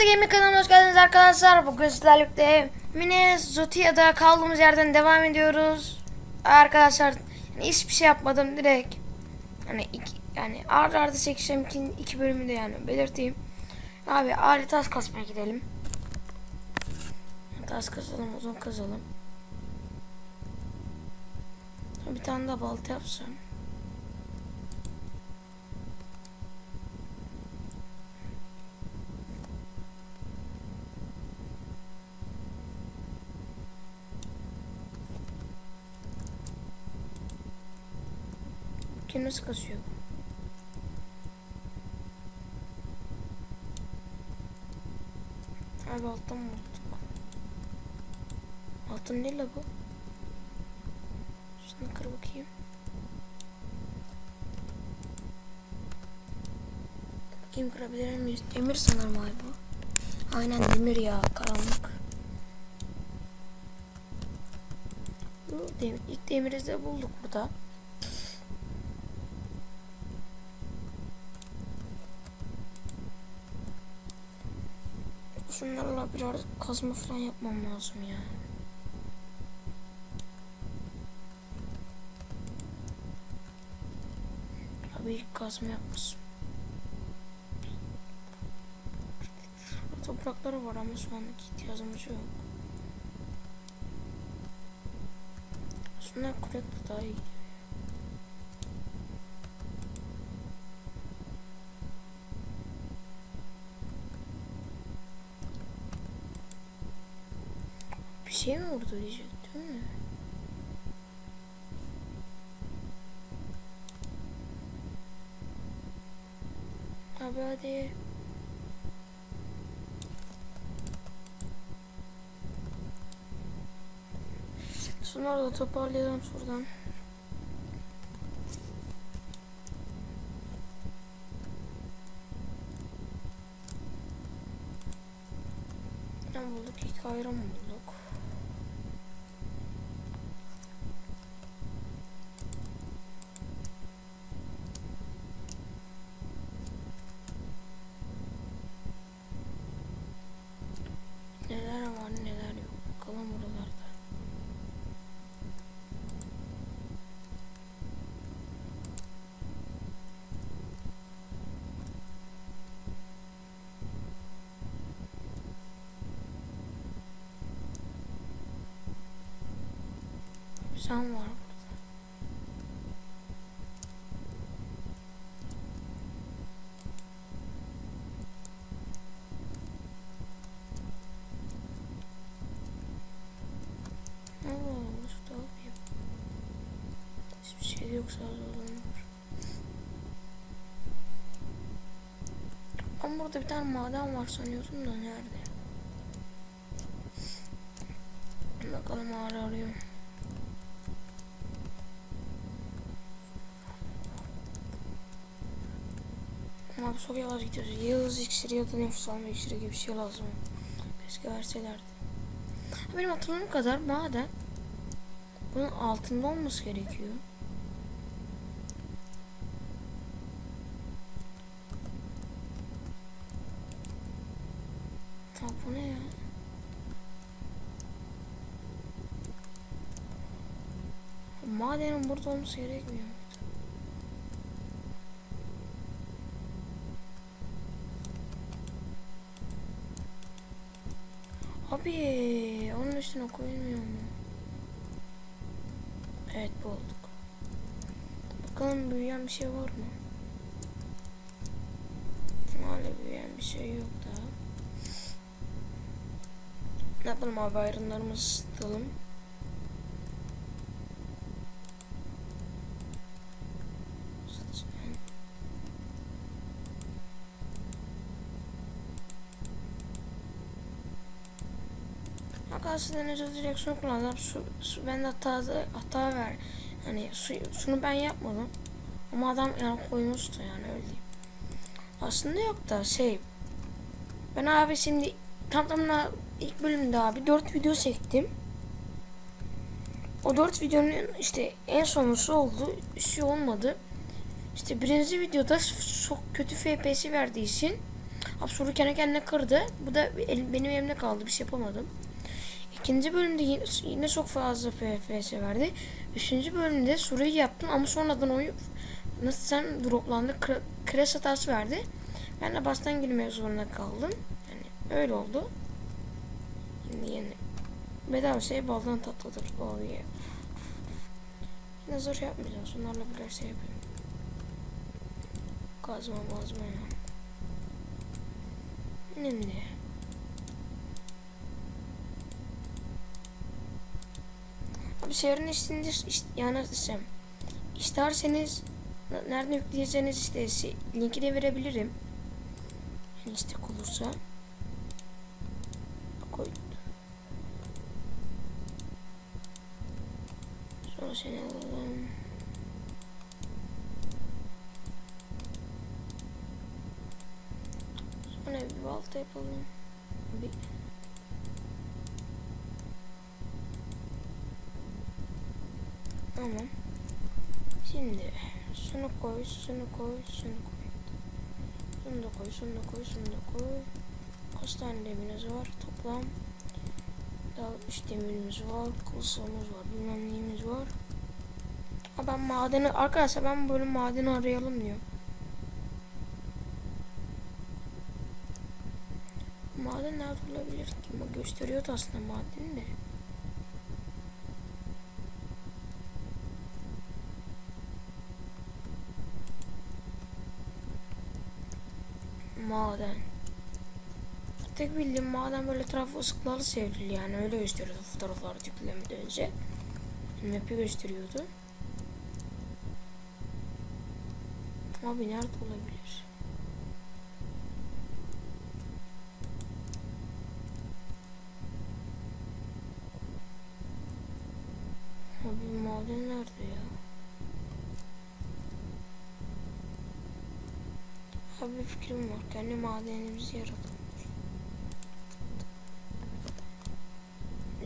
Artı Gaming kanalına hoş geldiniz arkadaşlar. Bugün sizlerle birlikte Mini Zotia'da kaldığımız yerden devam ediyoruz. Arkadaşlar yani hiçbir şey yapmadım direkt. Yani iki, yani arda arda çekeceğim iki, iki bölümü de yani belirteyim. Abi alet tas kasmaya gidelim. Tas kazalım, uzun kazalım. Bir tane daha balta yapsam. Kim nasıl kasıyor? Abi alttan mı bulduk? Altın değil la bu. Şunu kır bakayım. Bakayım kırabilir miyiz? Demir sanırım abi bu. Aynen demir ya karanlık. Demir, ilk demiri de bulduk burada. Şunlarla biraz kazma falan yapmam lazım ya. Abi ilk kazma yapmışım. Toprakları var ama şu anlık ihtiyacımız yok. Şunlar kurek de daha iyi gidiyor. Bir vurdu diyecektim mi? Abi hadi. Şunları da toparlayalım şuradan. Ne bulduk? İlk ayran bulduk. Neler var neler yok. Bakalım buralarda. Sen var burada. Allah Allah şu da yapayım. Hiçbir şey yok sağ olun. Ben burada bir tane maden var sanıyordum da nerede? Bakalım ağrı arıyor. Ama çok yavaş gidiyoruz. Ya hız iksiri ya da nefes alma iksiri gibi bir şey lazım. Keşke verselerdi. Benim hatırladığım kadar maden bunun altında olması gerekiyor. Ha bu ne ya? Madenin burada olması gerekmiyor. Abi onun üstüne koyulmuyor mu? Evet bulduk. Bakalım büyüyen bir şey var mı? Hala büyüyen bir şey yok daha. Ne yapalım abi ayrınlarımızı ısıtalım. Arkadaşlar özür direksiyon kullandım. Su, su ben de hata, hata ver. Hani su, şunu ben yapmadım. Ama adam yani koymuştu yani öyle. Aslında yok da şey. Ben abi şimdi tam tamına ilk bölümde abi 4 video çektim. O 4 videonun işte en sonuncusu oldu. Bir şey olmadı. İşte birinci videoda çok kötü FPS verdiği için Abi soru kendi kendine kırdı. Bu da benim elimde kaldı. Bir şey yapamadım. İkinci bölümde yine, çok fazla FPS verdi. Üçüncü bölümde soruyu yaptım ama sonradan oyun nasıl sen droplandı crash hatası verdi. Ben de baştan girmeye zorunda kaldım. Yani öyle oldu. Şimdi yeni bedava şey baldan tatlıdır. Oh yeah. Yine zor yapmayacağım. Onlarla birer şey yapayım. Kazma mazma ya. Şimdi. Abi şehrin içinde yani desem. İsterseniz nereden yükleyeceğiniz işte şey- linki de verebilirim. Yani istek olursa. Koy. Sonra seni alalım. Sonra bir balta yapalım. Bir Tamam. Şimdi şunu koy, şunu koy, şunu koy. Şunu da koy, şunu da koy, şunu da koy. Kaç tane demirimiz var toplam? Daha 3 demirimiz var, kılsığımız var, bilmem neyimiz var. Ha ben madeni, arkadaşlar ben böyle madeni arayalım diyor. Maden nerede olabilir ki? Gösteriyordu aslında madeni de. Maden. Tek bildiğim maden böyle tarafı ışıklarla sevrili yani öyle gösteriyordu fotoğrafları yüklemeden önce. Map'i gösteriyordu. Abi nerede olabilir? Abi maden nerede ya? Abi fikrim var. Kendi madenimizi yaratalım.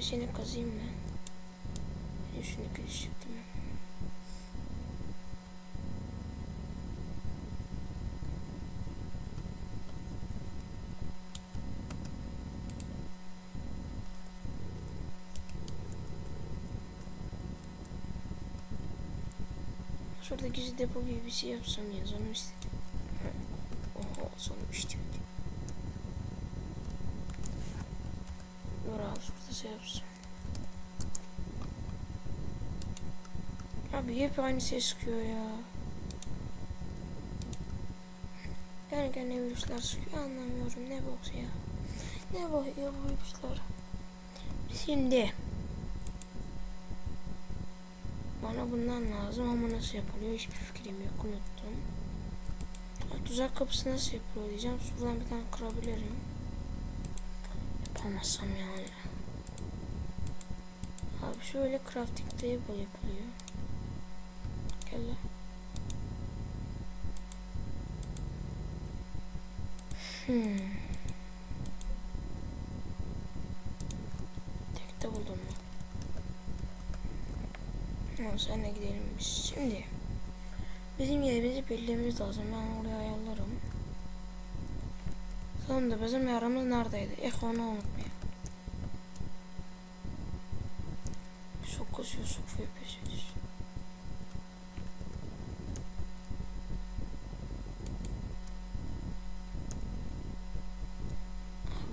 Seni kazıyım ben. Şunu kılıç çıktım. Şurada gizli depo gibi bir şey yapsam ya canım istedim. Şey yapsam. Abi hep aynı ses çıkıyor ya. Yani gene virüsler çıkıyor anlamıyorum ne bok ya. Ne bok ya bu virüsler. Şimdi. Bana bundan lazım ama nasıl yapılıyor hiçbir fikrim yok unuttum. Tuzak kapısı nasıl yapılıyor diyeceğim. Şuradan bir tane kırabilirim. Yapamazsam yani. Abi şöyle crafting table yapılıyor. Gel lan. Hmm. Tekte buldum ben. Tamam senle gidelim biz. Şimdi bizim yerimizi belirlememiz lazım. Ben oraya ayarlarım. Sonunda bizim yaramız neredeydi? Eh onu unutmayalım. Çok kasıyor, çok FPS.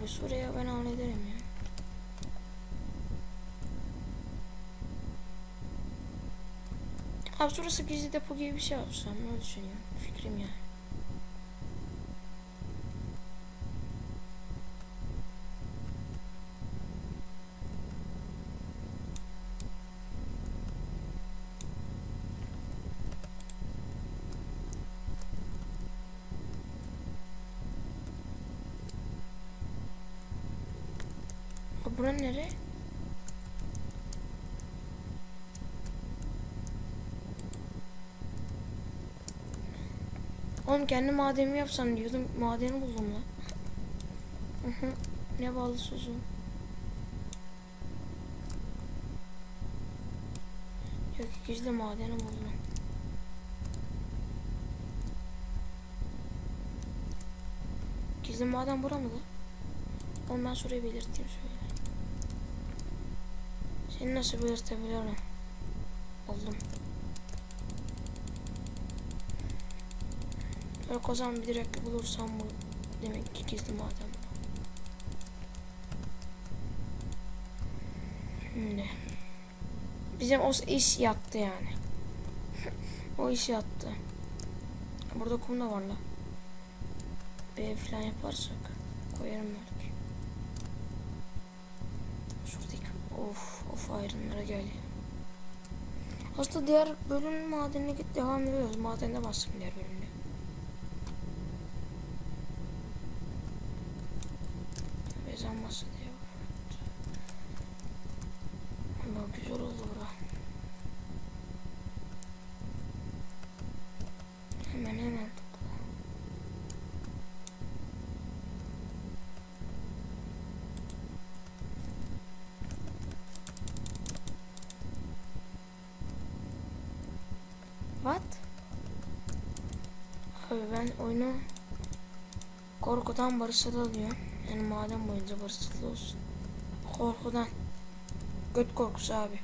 Abi şuraya ben hallederim ya. Abi şurası gizli depo gibi bir şey yapsam ne düşünüyorum? Fikrim yani. Abi bura nere? Oğlum kendi madenimi yapsam diyordum. Madeni buldum lan. Ne bağlı sözüm. Yok gizli madeni buldum. Gizli maden bura mı lan? Ben şurayı belirteyim şöyle. Seni nasıl belirtebiliyorum? Oldum. Yok o zaman bir direkt bulursam bu demek ki gizli maden. Şimdi. Bizim o iş yattı yani. o iş yattı. Burada kum da var la. Ev falan yaparsak koyarım belki. Şuradaki of of ayrımlara gel. Aslında diğer bölüm madenine git devam ediyoruz. Madende bastık diğer bölümde. Bezanması Abi ben oyunu korkudan barışçıl alıyorum. Yani maden boyunca barışçıl olsun. Korkudan. Göt korkusu abi.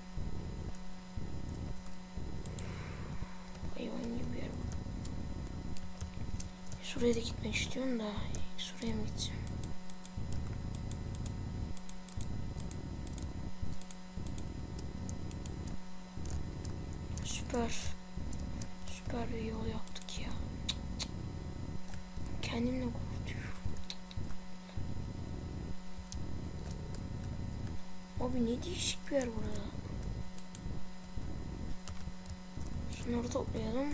Hayvan gibi bir yer. Şuraya da gitmek istiyorum da şuraya mı gideceğim? Süper yer burada. Şunları toplayalım.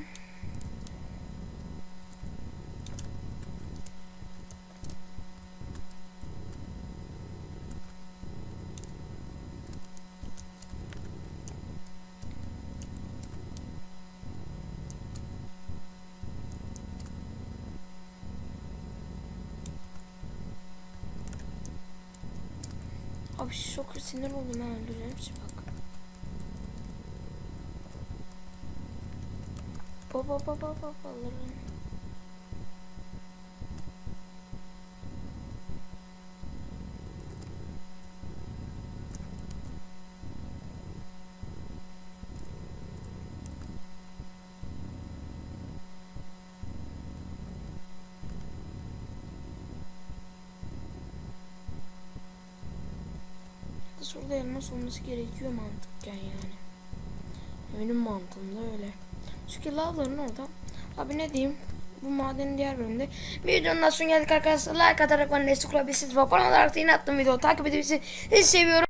Abi çok sinir oldum ben öldüreceğim şimdi bak. Baba baba baba babaların. Şurada elmas olması gerekiyor mantıkken yani. Benim mantığımda öyle. Çünkü lavların orada. Abi ne diyeyim? Bu madenin diğer bölümünde. Videonun daha sonuna geldik arkadaşlar. Like atarak bana destek olabilirsiniz. Ve abone olarak da yine attığım video takip edebilirsiniz. Sizi seviyorum.